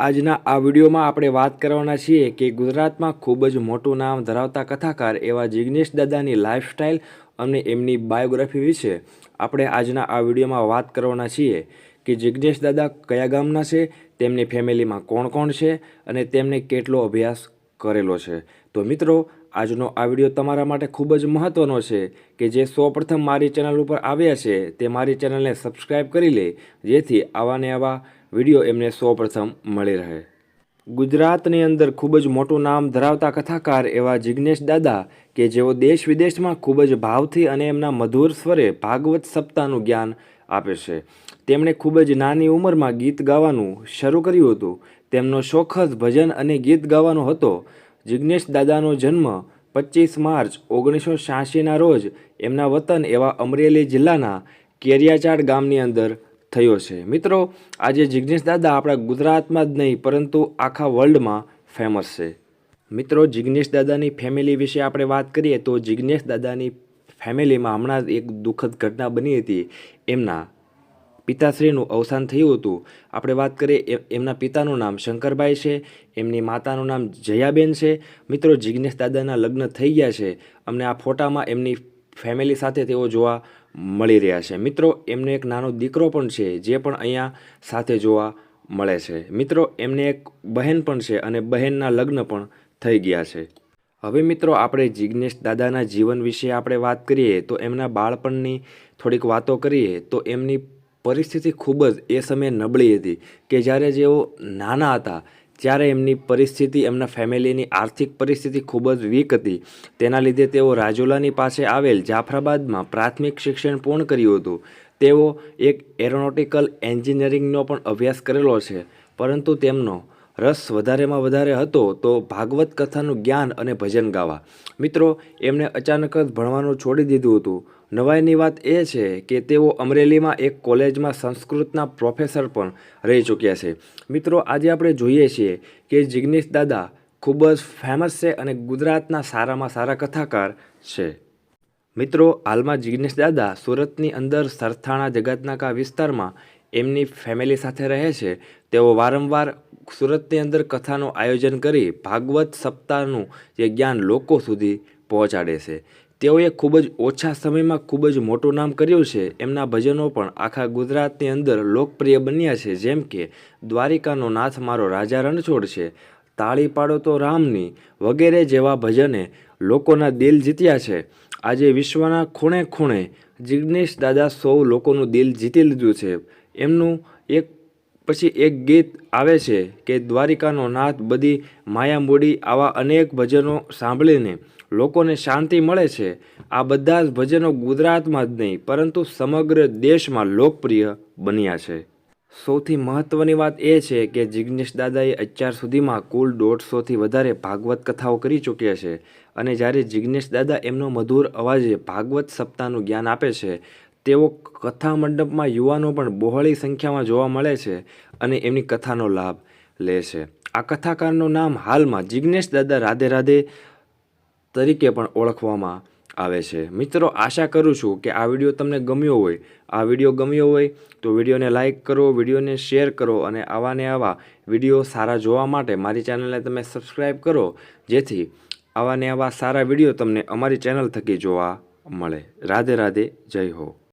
આજના આ વિડીયોમાં આપણે વાત કરવાના છીએ કે ગુજરાતમાં ખૂબ જ મોટું નામ ધરાવતા કથાકાર એવા જિગ્નેશ દાદાની લાઈફસ્ટાઈલ અને એમની બાયોગ્રાફી વિશે આપણે આજના આ વિડીયોમાં વાત કરવાના છીએ કે જિગ્નેશ દાદા કયા ગામના છે, તેમની ફેમિલીમાં કોણ કોણ છે અને તેમને કેટલો અભ્યાસ કરેલો છે. તો મિત્રો, આજનો આ વીડિયો તમારા માટે ખૂબ જ મહત્ત્વનો છે કે જે સૌપ્રથમ મારી ચેનલ ઉપર આવ્યા છે તે મારી ચેનલને સબસ્ક્રાઈબ કરી લે, જેથી આવા ને આવા વીડિયો એમને સૌપ્રથમ મળી રહે. ગુજરાતની અંદર ખૂબ જ મોટું નામ ધરાવતા કથાકાર એવા જિજ્ઞેશ દાદા કે જેઓ દેશ વિદેશમાં ખૂબ જ ભાવથી અને એમના મધુર સ્વરે ભાગવત સપ્તાહનું જ્ઞાન આપે છે. તેમણે ખૂબ જ નાની ઉંમરમાં ગીત ગાવાનું શરૂ કર્યું હતું. તેમનો શોખ જ ભજન અને ગીત ગાવાનો હતો. જિજ્ઞેશ દાદાનો જન્મ પચીસ માર્ચ ઓગણીસો છ્યાસીના રોજ એમના વતન એવા અમરેલી જિલ્લાના કેરિયાચાડ ગામની અંદર થયો છે. મિત્રો, આજે જિગ્નેશ દાદા આપણા ગુજરાતમાં જ નહીં, પરંતુ આખા વર્લ્ડમાં ફેમસ છે. મિત્રો, જિગ્નેશ દાદાની ફેમિલી વિશે આપણે વાત કરીએ તો જિગ્નેશ દાદાની ફેમિલીમાં હમણાં એક દુઃખદ ઘટના બની હતી. એમના પિતાશ્રીનું અવસાન થયું હતું. આપણે વાત કરીએ એમના પિતાનું નામ શંકરભાઈ છે, એમની માતાનું નામ જયાબેન છે. મિત્રો, જિગ્નેશ દાદાના લગ્ન થઈ ગયા છે. અમને આ ફોટામાં એમની ફેમિલી સાથે તેઓ જોવા મળી રહ્યા છે. મિત્રો, એમને એક નાનો દીકરો પણ છે, જે પણ અહીંયા સાથે જોવા મળે છે. મિત્રો, એમને એક બહેન પણ છે અને બહેનના લગ્ન પણ થઈ ગયા છે. હવે મિત્રો, આપણે જિજ્ઞેશ દાદાના જીવન વિશે આપણે વાત કરીએ, તો એમના બાળપણની થોડીક વાતો કરીએ, તો એમની પરિસ્થિતિ ખૂબ જ એ સમયે નબળી હતી કે જ્યારે જેઓ નાના હતા ત્યારે એમની પરિસ્થિતિ, એમના ફેમિલીની આર્થિક પરિસ્થિતિ ખૂબ જ વીક હતી, તેના લીધે તેઓ રાજુલાની પાસે આવેલ જાફરાબાદમાં પ્રાથમિક શિક્ષણ પૂર્ણ કર્યું હતું. તેઓ એક એરોનોટિકલ એન્જિનિયરિંગનો પણ અભ્યાસ કરેલો છે, પરંતુ તેમનો રસ વધારેમાં વધારે હતો તો ભાગવત કથાનું જ્ઞાન અને ભજન ગાવા. મિત્રો એમણે અચાનક જ ભણવાનું છોડી દીધું હતું. નવાઈની વાત એ છે કે તેઓ અમરેલીમાં એક કોલેજમાં સંસ્કૃતના પ્રોફેસર પણ રહી ચૂક્યા છે. મિત્રો, આજે આપણે જોઈએ છીએ કે જિગ્નેશ દાદા ખૂબ જ ફેમસ છે અને ગુજરાતના સારામાં સારા કથાકાર છે. મિત્રો, હાલમાં જિગ્નેશ દાદા સુરતની અંદર સરથાણા જગતનાકા વિસ્તારમાં એમની ફેમિલી સાથે રહે છે. તેઓ વારંવાર સુરતની અંદર કથાનું આયોજન કરી ભાગવત સપ્તાહનું જે જ્ઞાન લોકો સુધી પહોંચાડે છે. તેઓએ ખૂબ જ ઓછા સમયમાં ખૂબ જ મોટું નામ કર્યું છે. એમના ભજનો પણ આખા ગુજરાતની અંદર લોકપ્રિય બન્યા છે. જેમ કે, દ્વારિકાનો નાથ મારો રાજા રણછોડ છે. તાળી પાડો તો રામની. વગેરે જેવા ભજને લોકોના દિલ જીત્યા છે. આજે વિશ્વના ખૂણે ખૂણે જિગ્નેશ દાદા સૌ લોકોનું દિલ જીતી લીધું છે. એમનું એક પછી એક ગીત આવે છે કે, દ્વારિકાનો નાથ બધી માયા મૂડી આવા અનેક ભજનો સાંભળીને લોકોને શાંતિ મળે છે. આ બધા જ ભજનો ગુજરાતમાં જ નહીં, પરંતુ સમગ્ર દેશમાં લોકપ્રિય બન્યા છે. સૌથી મહત્ત્વની વાત એ છે કે જિજ્ઞેશ દાદાએ અત્યાર સુધીમાં કુલ દોઢસોથી વધારે ભાગવત કથાઓ કરી ચૂક્યા છે અને જ્યારે જિગ્નેશ દાદા એમનો મધુર અવાજે ભાગવત સપ્તાહનું જ્ઞાન આપે છે, તેઓ કથા મંડપમાં યુવાનો પણ બહોળી સંખ્યામાં જોવા મળે છે અને એમની કથાનો લાભ લે છે. આ કથાકારનું નામ હાલમાં જિજ્ઞેશ દાદા રાધે રાધે તરીકે પણ ઓળખવામાં આવે છે. મિત્રો, આશા કરું છું કે આ વીડિયો તમને ગમ્યો હોય. આ વીડિયો ગમ્યો હોય તો વિડીયોને લાઇક કરો, વિડીયોને શેર કરો અને આવા ને આવા વીડિયો સારા જોવા માટે મારી ચેનલને તમે સબસ્ક્રાઈબ કરો, જેથી આવા ને આવા સારા વીડિયો તમને અમારી ચેનલ થકી જોવા મળે. રાધે રાધે, જય હો.